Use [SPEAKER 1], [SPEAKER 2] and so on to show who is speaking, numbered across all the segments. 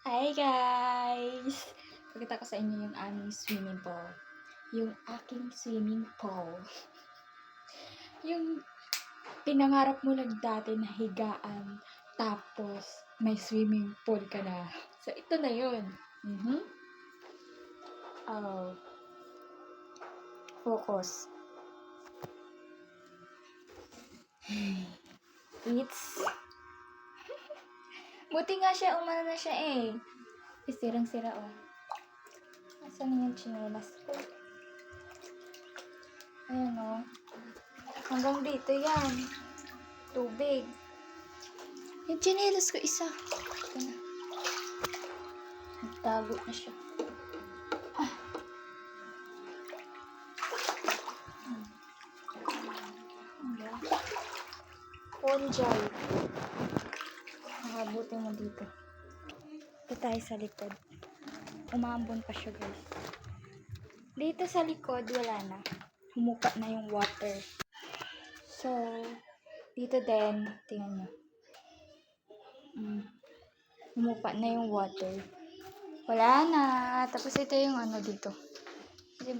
[SPEAKER 1] Hi guys! Pakita ko sa inyo yung aming swimming pool. Yung aking swimming pool. yung pinangarap mo lang dati na higaan, tapos may swimming pool ka na. So, ito na yun. Mhm. Oh. Focus. It's Buti nga siya, umano na siya eh. Sirang-sira oh. Asan yung chinelas ko? Ayan oh. Hanggang dito yan. Tubig. Yung chinelas ko isa. Ito na. Nagtago na siya. Ah. Ponjay. Nakabuti mo dito. Ito tayo sa likod. Umambon pa siya guys. Dito sa likod, wala na. Humupa na yung water. So, dito din, tingnan nyo. Mm. Humupa na yung water. Wala na. Tapos ito yung ano dito.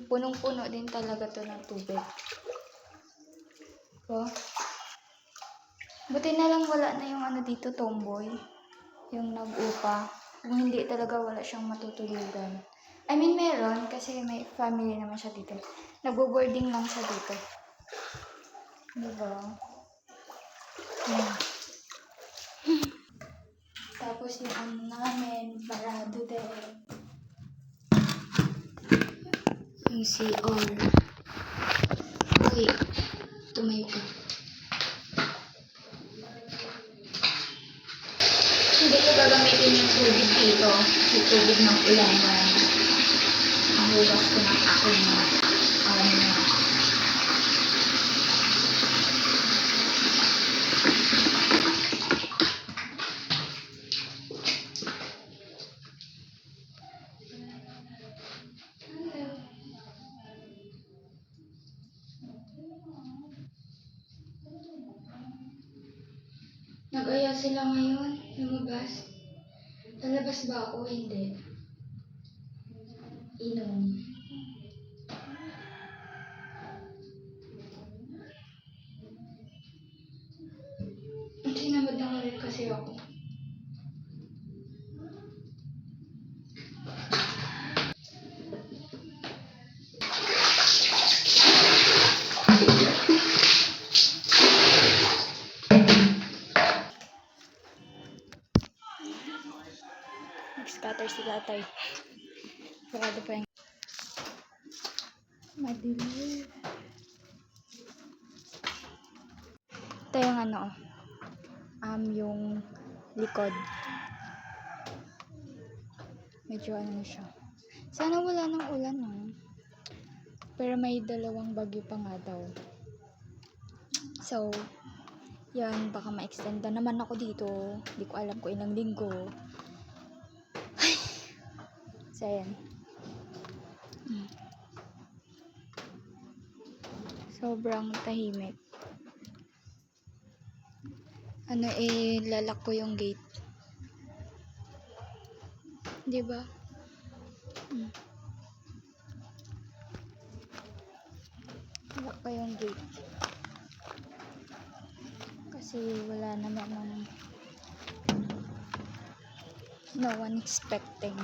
[SPEAKER 1] Punong-puno din talaga to ng tubig. So, Buti na lang wala na yung ano dito, tomboy. Yung nag-upa. Kung hindi talaga wala siyang matutulugan. I mean, meron kasi may family naman siya dito. Nagbo-boarding lang siya dito. Diba? Hmm. Tapos yung ano namin, barado din. Yung CR. Okay. Tumayo ka. Hindi ko gagamitin yung tubig dito. Yung tubig ng ulan na ang hugas ko ng aking um, Nag-aya sila ngayon, lumabas. Lalabas ba ako? Hindi. Inom. Sinamad na ulit kasi ako. Nag-scatter si tatay. Sarado pa yung... Madilim. Ito yung ano, oh. um, yung likod. Medyo ano na siya. Sana wala nang ulan, no? Pero may dalawang bagyo pa nga daw. So, yan, baka ma-extend na naman ako dito. Hindi ko alam kung ilang linggo. So, ayan. Sobrang tahimik. Ano eh, lalak ko yung gate. Di ba? Mm. Lalak ko yung gate. Kasi wala naman ng no one expecting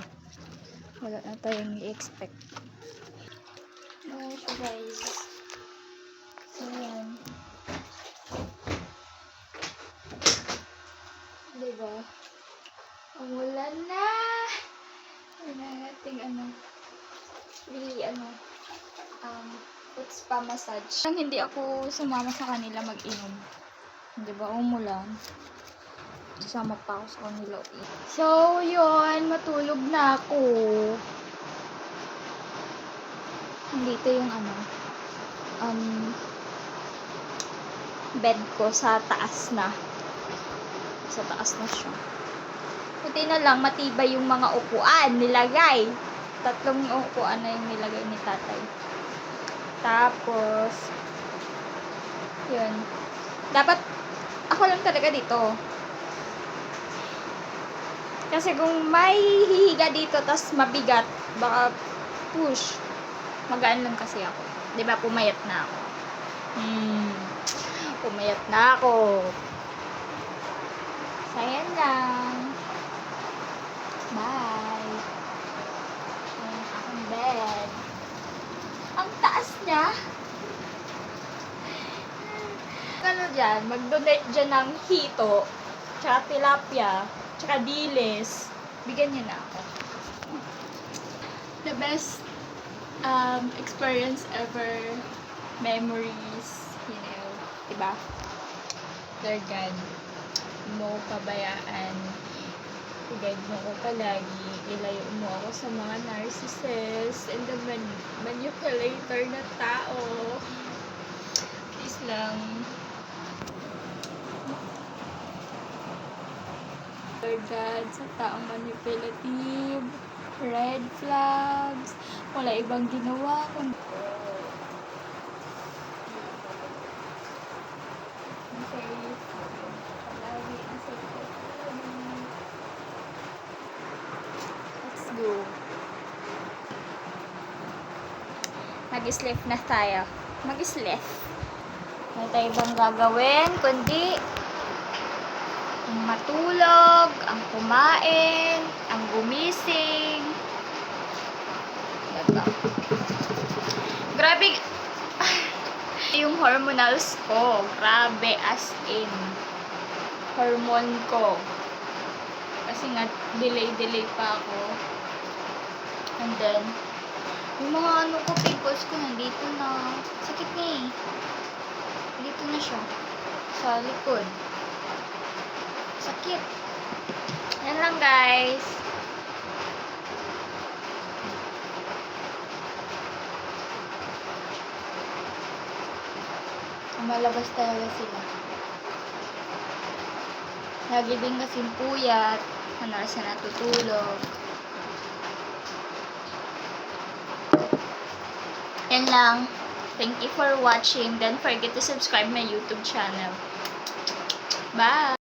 [SPEAKER 1] wala na tayong i-expect. Siya guys. So yan. Diba? Umulan na! Yun ang ating ano, really ano, um, foot spa massage. Hindi ako sumama sa kanila mag-inom. Diba? Umulan. Sasama pa ako sa kanila. So, yun. Matulog na ako. Dito yung ano. Um, bed ko sa taas na. Sa taas na siya. Buti na lang matibay yung mga upuan nilagay. Tatlong upuan na yung nilagay ni tatay. Tapos, yun. Dapat, ako lang talaga dito. Kasi kung may hihiga dito, tas mabigat, baka push. Magaan lang kasi ako. Ba, pumayat na ako. Hmm. Pumayat na ako. So, ayan lang. Bye. Ayan akong bed. Ang taas niya. Ano dyan, mag-donate dyan ng hito, tsaka tilapia, tsaka dilis. Bigyan niyo na ako.
[SPEAKER 2] the best um, experience ever, memories, you know, diba? Dear God, mo pabayaan, i-guide mo ko palagi, ilayo mo ako sa mga narcissist and the man- manipulator na tao. Please lang. Lord God, sa taong manipulative, red flags, wala ibang ginawa sagot.
[SPEAKER 1] Let's go. Mag-sleep na tayo. Mag-sleep. Wala tayo ibang gagawin, kundi ang matulog, ang kumain, ang gumising. Diba? Grabe, yung hormonals ko. Grabe, as in. Hormone ko. Kasi nga, delay-delay pa ako. And then, yung mga ano ko, pimples ko, nandito na. Sakit nga eh. Dito na siya. Sa likod. Sakit. Yan lang guys. Malabas talaga sila. Lagi din kasing puyat. Ano siya natutulog. Yan lang. Thank you for watching. Don't forget to subscribe my YouTube channel. Bye!